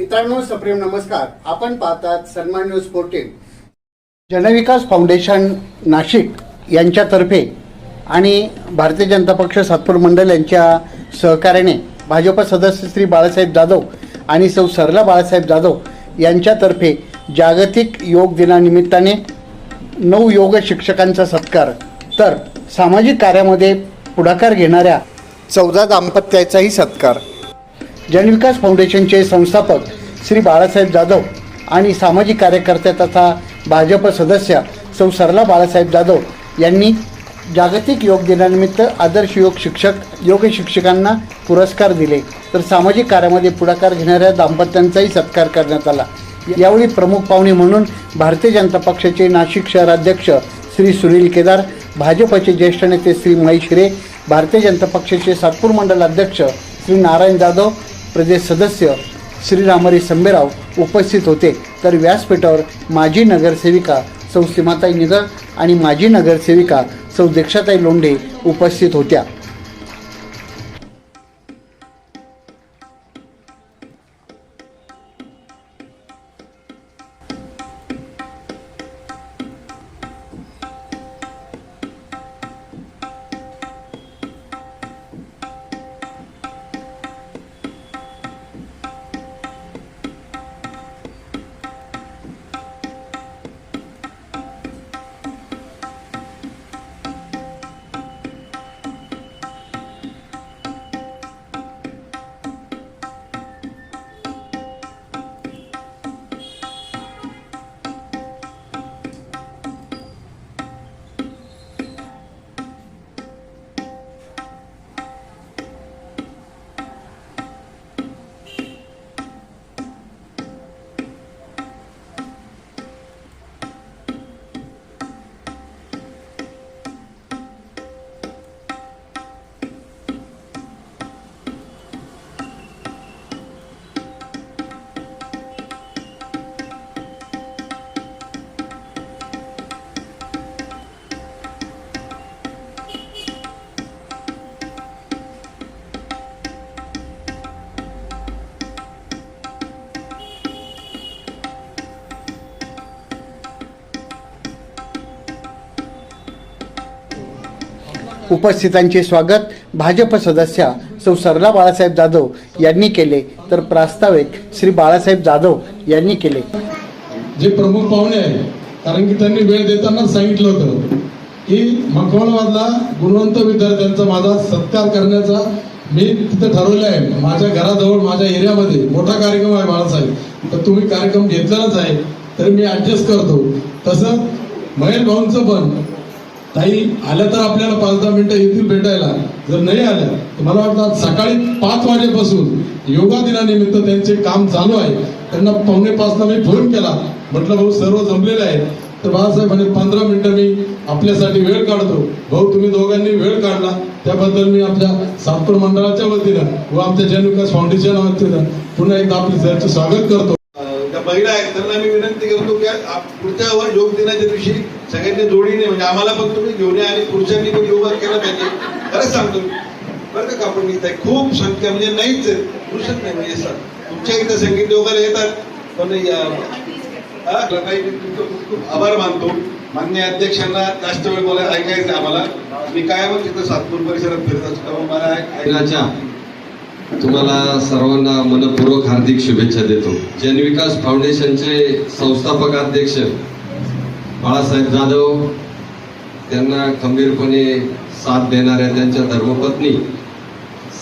मित्रांनो सप्रेम नमस्कार. आपण पाहतात Sanman news fourteen Janvikas foundation Nashik यांच्यातर्फे आणि भारतीय जनता पक्ष सातपूर मंडल यांच्या सहकार्याने भाजप सदस्य श्री बाळासाहेब जाधव आणि सौ सरला बाळासाहेब जाधव यांच्यातर्फे जागतिक योग दिनानिमित्ताने नऊ योग शिक्षकांचा सत्कार. तर सामाजिक कार्यामध्ये पुढाकार घेणाऱ्या चौदा दाम्पत्याचाही सत्कार. जनविकास फाउंडेशनचे संस्थापक श्री बाळासाहेब जाधव आणि सामाजिक कार्यकर्त्या तथा भाजप सदस्य सौ सरला बाळासाहेब जाधव यांनी जागतिक योग दिनानिमित्त आदर्श योग शिक्षक योग शिक्षकांना पुरस्कार दिले. तर सामाजिक कार्यामध्ये पुढाकार घेणाऱ्या दाम्पत्यांचाही सत्कार करण्यात आला. यावेळी प्रमुख पाहुणे म्हणून भारतीय जनता पक्षाचे नाशिक शहराध्यक्ष श्री सुनील केदार भाजपचे ज्येष्ठ नेते श्री महेश रे भारतीय जनता पक्षाचे सातपूर मंडल अध्यक्ष श्री नारायण जाधव प्रदेश सदस्य श्रीरामरी संबेराव उपस्थित होते. तर व्यासपीठावर माजी नगरसेविका सौ सीमाताई निगर आणि माजी नगरसेविका सौ दीक्षाताई लोंढे उपस्थित होत्या. उपस्थितांचे स्वागत भाजप सदस्या सौ सरला बाळासाहेब जाधव यांनी केले. तर प्रास्ताविक श्री बाळासाहेब जाधव यांनी केले. जे प्रमुख पाहुणे आहेत कारण की त्यांनी वेळ देताना सांगितलं होतं की मकवानवादला गुणवंत विद्यार्थ्यांचा माझा सत्कार करण्याचा मी तिथं ठरवलं आहे. माझ्या घराजवळ माझ्या एरियामध्ये मोठा कार्यक्रम आहे बाळासाहेब. तर तुम्ही कार्यक्रम घेतलेलाच आहे तर मी ऍडजस्ट करतो. तसं महेश भाऊंचं पण ताई आल्या तर आपल्याला पाच दहा मिनिटं येतील भेटायला. जर नाही आल्या तर मला वाटतं आज सकाळी पाच वाजेपासून योगा दिनानिमित्त त्यांचे काम चालू आहे. त्यांना पावणे पाचला मी फोन केला. म्हटलं भाऊ सर्व जमलेले आहेत. तर बाळासाहेब म्हणे पंधरा मिनिटं मी आपल्यासाठी वेळ काढतो. भाऊ तुम्ही दोघांनी वेळ काढला. त्याबद्दल मी आपल्या सातपूर मंडळाच्या वतीनं व आमच्या जनविकास फाउंडेशन वतीनं पुन्हा एकदा आपले सरचं स्वागत करतो. त्या महिला आहेत त्यांना करतो की पुढच्या योग दिनाच्या दिवशी सगळ्यांनी जोडीने म्हणजे आम्हाला पण तुम्ही घेऊन या आणि पुरुषांनी पण योगा केला पाहिजे. खरंच सांगतो बरं का कापड निघत आहे खूप संख्या म्हणजे नाहीच पुरुषच नाही म्हणजे सर तुमच्या इथं संगीत योगाला येतात. पण या- तुमचं खूप खूप आभार मानतो. मान्य अध्यक्षांना जास्त वेळ बोलायला ऐकायचं आम्हाला. मी कायमच तिथं सातपूर परिसरात फिरत असतो. मला तुम्हाला सर्वांना मनपूर्वक हार्दिक शुभेच्छा देतो. जनविकास फाउंडेशनचे संस्थापक अध्यक्ष बाळासाहेब जाधव त्यांना खंबीरपणे साथ देणाऱ्या त्यांच्या धर्मपत्नी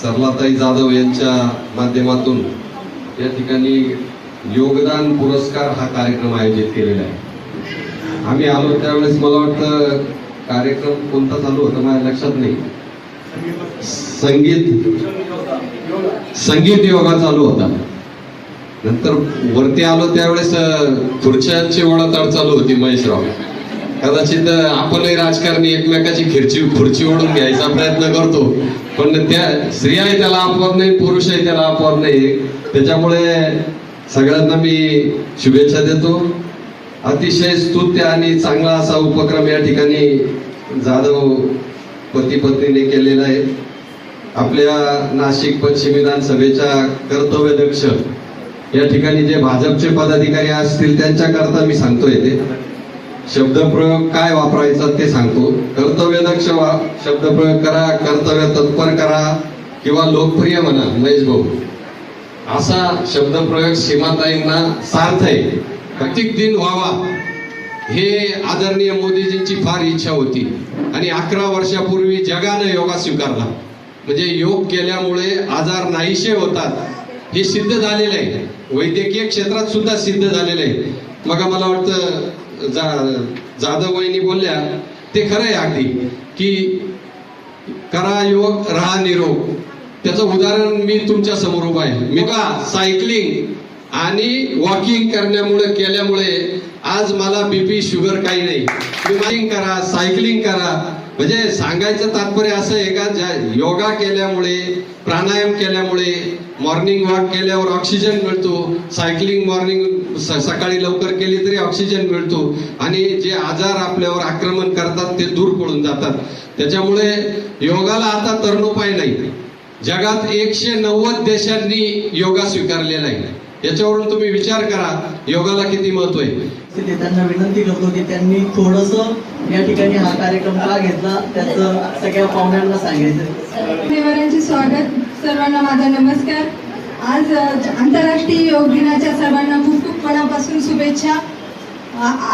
सरलाताई जाधव यांच्या माध्यमातून या ठिकाणी योगदान पुरस्कार हा कार्यक्रम आयोजित केलेला आहे. आम्ही आलो त्यावेळेस मला वाटतं कार्यक्रम कोणता चालू होता माझ्या लक्षात नाही. संगीत संगीत योगा चालू होता. नंतर वरती आलो त्यावेळेस खुर्च्यांची ओढाताड चालू होती महेशराव. कदाचित आपणही राजकारणी एकमेकाची खिरची खुर्ची ओढून घ्यायचा प्रयत्न करतो. पण त्या स्त्रियाही त्याला अपवाद नाही पुरुषही त्याला अपवाद नाही. त्याच्यामुळे सगळ्यांना मी शुभेच्छा देतो. अतिशय स्तुत्य आणि चांगला असा उपक्रम या ठिकाणी जाधव पती पत्नीने केलेलं आहे. आपल्या नाशिक पश्चिम विधानसभेच्या कर्तव्यदक्ष या ठिकाणी जे भाजपचे पदाधिकारी असतील त्यांच्याकरता मी सांगतोय ते. शब्दप्रयोग काय वापरायचा ते सांगतो. कर्तव्यदक्ष वा शब्दप्रयोग करा कर्तव्य तत्पर करा किंवा लोकप्रिय म्हणा महेश भाऊ. असा शब्दप्रयोग सीमाताईंना सार्थ आहे. प्रत्येक दिन व्हावा. हे आदरणीय मोदीजींची फार इच्छा होती. आणि अकरा वर्षापूर्वी जगानं योगा स्वीकारला. म्हणजे योग केल्यामुळे आजार नाहीसे होतात. हे सिद्ध झालेलं आहे. वैद्यकीय क्षेत्रात सुद्धा सिद्ध झालेलं आहे. मग मला वाटतं जा जाधव वहिनी बोलल्या ते खरं आहे अगदी की करा योग राहा निरोग. त्याचं उदाहरण मी तुमच्यासमोर उभा आहे. मी का? सायकलिंग आणि वॉकिंग करण्यामुळे केल्यामुळे आज मला बीपी शुगर काही नाही. वॉकिंग करा सायकलिंग करा. म्हणजे सांगायचं तात्पर्य असं आहे का? ज्या योगा केल्यामुळे प्राणायाम केल्यामुळे मॉर्निंग वॉक केल्यावर ऑक्सिजन मिळतो. सायकलिंग मॉर्निंग सकाळी लवकर केली तरी ऑक्सिजन मिळतो. आणि जे आजार आपल्यावर आक्रमण करतात ते दूर पळून जातात. त्याच्यामुळे योगाला आता तरुणोपाय नाही. जगात एकशे नव्वद देशांनी योगा स्वीकारलेला आहे. याच्यावरून तुम्ही विचार करा योगाला किती महत्त्व आहे? तिथे त्यांना विनंती करतो की त्यांनी थोडस या ठिकाणी हा कार्यक्रम का घेतला त्याचं सगळ्या पाहुण्यांना सांगायचं. देवारांचे स्वागत. सर्वांना माझा नमस्कार. आज आंतरराष्ट्रीय योग दिनाच्या सर्वांना खूप खूप मनापासून शुभेच्छा.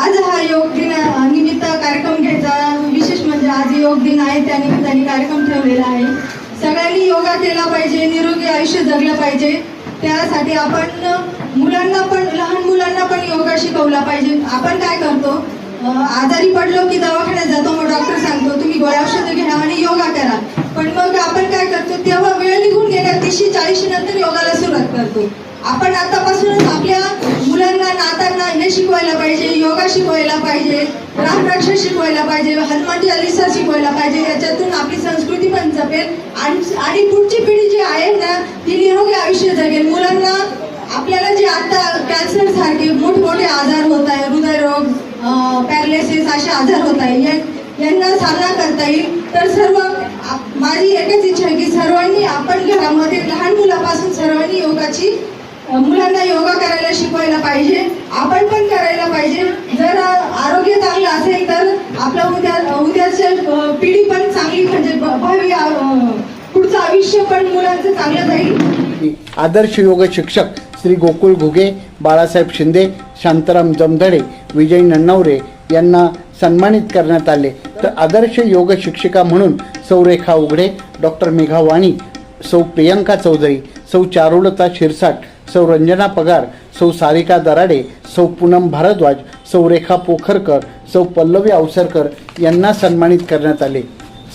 आज हा योग दिना निमित्त कार्यक्रम घ्यायचा. विशेष म्हणजे आज योग दिन आहे त्या निमित्ताने कार्यक्रम ठेवलेला आहे. सगळ्यांनी योगा केला पाहिजे निरोगी आयुष्य जगलं पाहिजे. त्यासाठी आपण मुलांना पण लहान मुलांना पण योगा शिकवला पाहिजे. आपण काय करतो आजारी पडलो की दवाखान्यात जातो मग डॉक्टर सांगतो तुम्ही गोळ्या औषधं घ्या आणि योगा करा. पण मग आपण काय करतो तेव्हा वेळ निघून गेल्या तीसशे चाळीशी नंतर योगाला सुरुवात करतो. आपण आतापासूनच आपल्या मुलांना नातांना हे शिकवायला पाहिजे योगा शिकवायला पाहिजे रामरक्षा शिकवायला पाहिजे हनुमान चालिसा शिकवायला पाहिजे याच्यातून आपली संस्कृती पण जपेल. आणि आणि पुढची पिढी जी आहे ना ती निरोगी आयुष्य जगेल. मुलांना आपल्याला जे आता कॅन्सर सारखे मोठमोठे आजार होत आहे हृदयरोग पॅरालिसिस असे आजार होत आहे यांना सामना करता येईल. तर सर्व आप- माझी एकच इच्छा आहे की सर्वांनी आपण घरामध्ये लहान मुलापासून सर्वांनी योगाची मुलांना योगा करायला शिकवायला पाहिजे आपण पण करायला पाहिजे. जर आरोग्य चांगलं असेल तर आपला उद्या उद्याच्या पिढी पण चांगली म्हणजे भावी पुढचं आयुष्य पण मुलांचं चांगलं जाईल. आदर्श योग शिक्षक श्री गोकुळ घुगे बाळासाहेब शिंदे शांताराम जमधडे विजय नन्नवरे यांना सन्मानित करण्यात आले. तर आदर्श योग शिक्षिका म्हणून सौरेखा उघडे डॉक्टर मेघा वाणी सौ प्रियंका चौधरी सौ चारुलता शिरसाट सौ रंजना पगार सौ सारिका दराडे सौ पूनम भारद्वाज सौ रेखा पोखरकर सौ पल्लवी अवसरकर यांना सन्मानित करण्यात आले.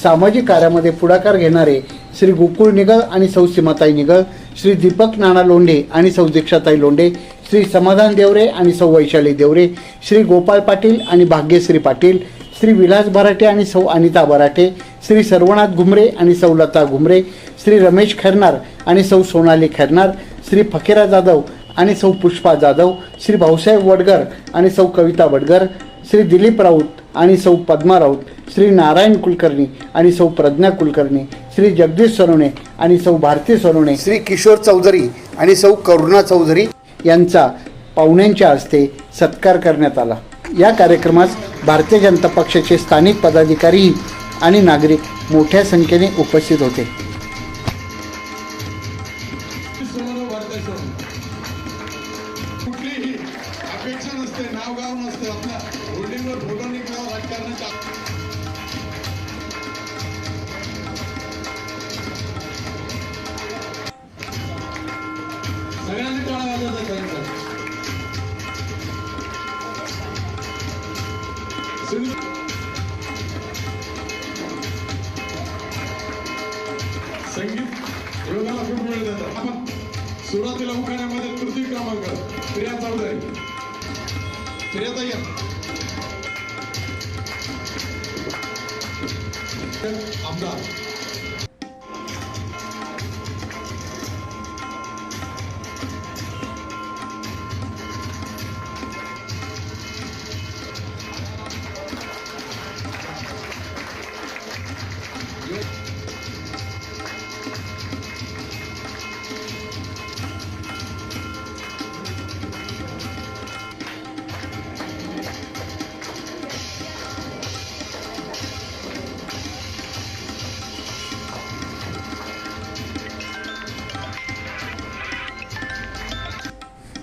सामाजिक कार्यामध्ये पुढाकार घेणारे श्री गोकुळ निगळ आणि सौ सीमाताई निगळ श्री दीपक नाना लोंढे आणि सौ दीक्षाताई लोंढे श्री समाधान देवरे आणि सौ वैशाली देवरे श्री गोपाळ पाटील आणि भाग्यश्री पाटील श्री विलास बराटे आणि सौ अनिता बराटे श्री सर्वनाथ घुमरे आणि सौ लता घुमरे श्री रमेश खैरनार आणि सौ सोनाली खैरनार श्री फकीरा जाधव आणि सौ पुष्पा जाधव श्री भाऊसाहेब वडगर आणि सौ कविता वडगर श्री दिलीप राऊत आणि सौ पद्मा राऊत श्री नारायण कुलकर्णी आणि सौ प्रज्ञा कुलकर्णी श्री जगदीश सोनवणे आणि सौ भारती सोनवणे श्री किशोर चौधरी आणि सौ करुणा चौधरी यांचा पाहुण्यांच्या हस्ते सत्कार करण्यात आला. या कार्यक्रमास भारतीय जनता पक्षाचे स्थानिक पदाधिकारी आणि नागरिक मोठ्या संख्येने उपस्थित होते. 그래도 이 감사합니다.